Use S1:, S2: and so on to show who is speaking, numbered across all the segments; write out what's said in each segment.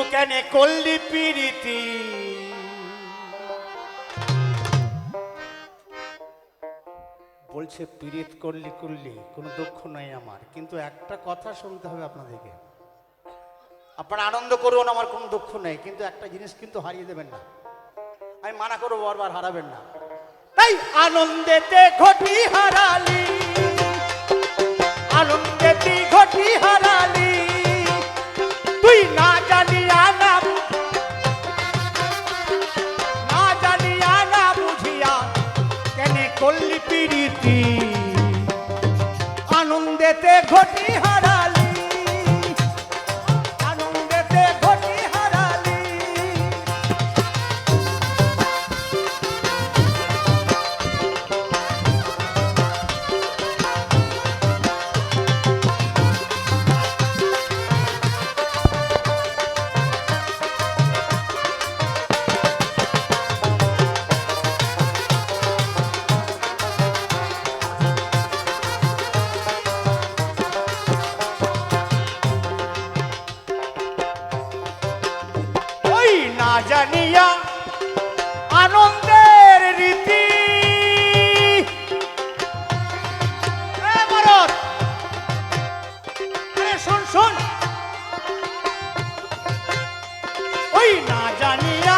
S1: তু কেন? করলি পিরিতি। বলছে পীড়িত করলি করলি, কোনো দুঃখ নাই আমার। কিন্তু একটা কথা শুনতে হবে আপনাদেরকে। আপনারা আনন্দ করুন, আমার কোনো দুঃখ নেই, কিন্তু একটা জিনিস কিন্তু হারিয়ে দেবেন না। আমি মানা করব, বারবার হারাবেন না। তাই আনন্দেতে ঘটি হারালি। জানিয়া আনন্দের রীতি। শুন শুন। ওই না জানিয়া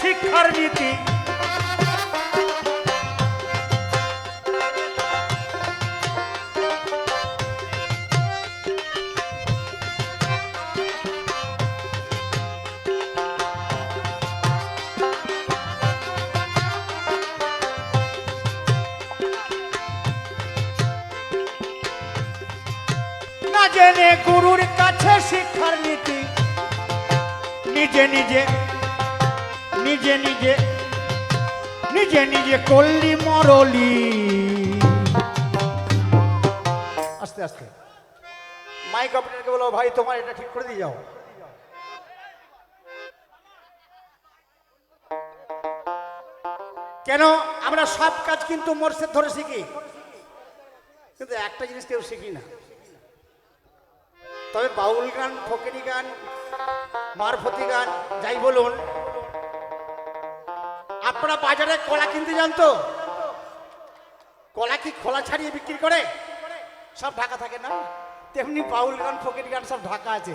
S1: শিক্ষার নীতি। জেনে গুরুর কাছে শিক্ষার নীতি। নিজে নিজে নিজে নিজে নিজে নিজে করলি, মরলি। আস্তে আস্তে। মাইক অপারেটরকে বলো, ভাই, তোমার এটা ঠিক করে দিয়ে যাও। কেন? আমরা সব কাজ কিন্তু মোর্শেদ ধরে শিখি। কিন্তু একটা জিনিস কেউ শিখি না। তবে বাউল গান, ফকিরি গান, মারফতি গান, যাই বলুন আপনারা বাজারে কলা কিনতে যান তো। কলা কি খোলা ছাড়িয়ে বিক্রি করে? সব ঢাকা থাকে না? তেমনি বাউল গান, ফকির গান সব ঢাকা আছে।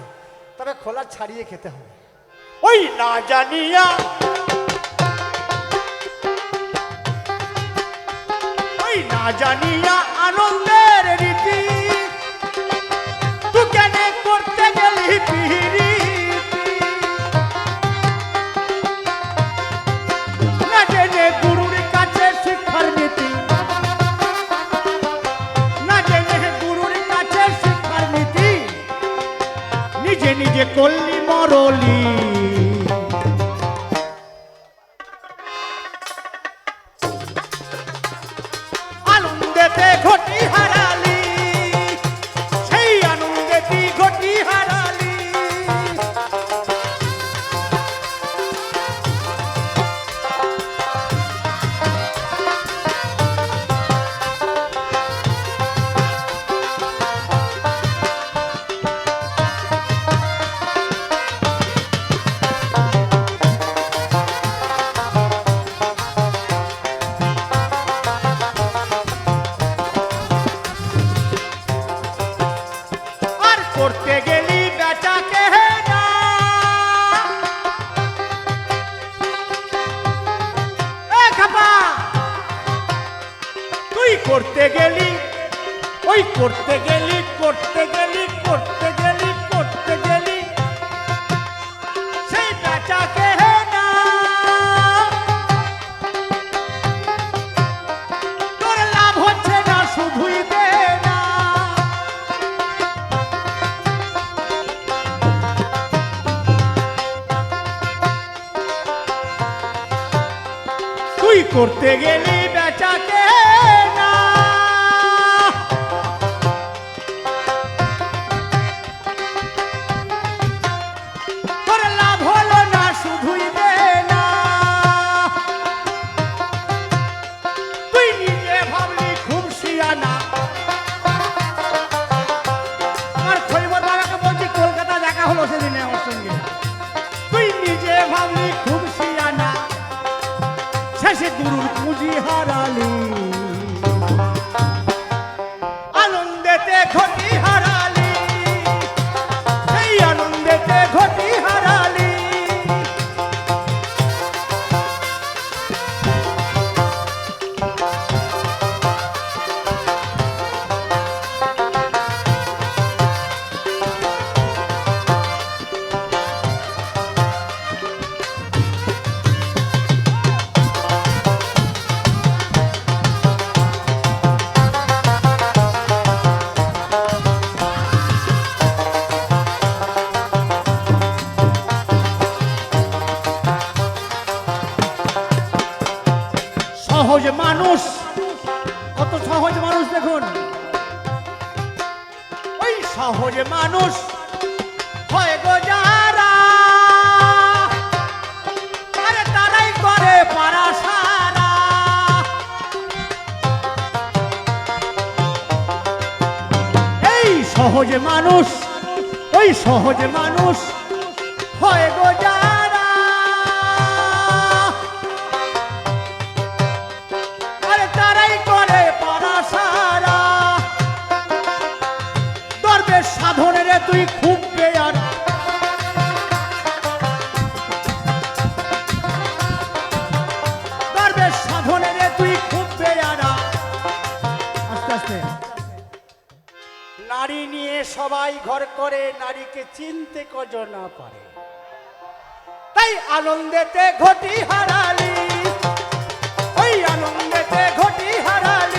S1: তবে খোলা ছাড়িয়ে খেতে হবে। ওই না জানিয়া ওই না জানিয়া নিজে মরলি তুই করতে গেলি ওই করতে গেলি করতে গেলি করতে করতে গেলি। তুই করতে গেলি আনন্দেতে ঘটি মানুষ। কত সহজ মানুষ দেখুন। ওই সহজ মানুষ হয় গো এই সহজ মানুষ ওই সহজ মানুষ হয় গো করে নারীকে চিনতে কজ না পারে। তাই আনন্দেতে ঘটি হারালি। ওই আনন্দেতে ঘটি হারালি।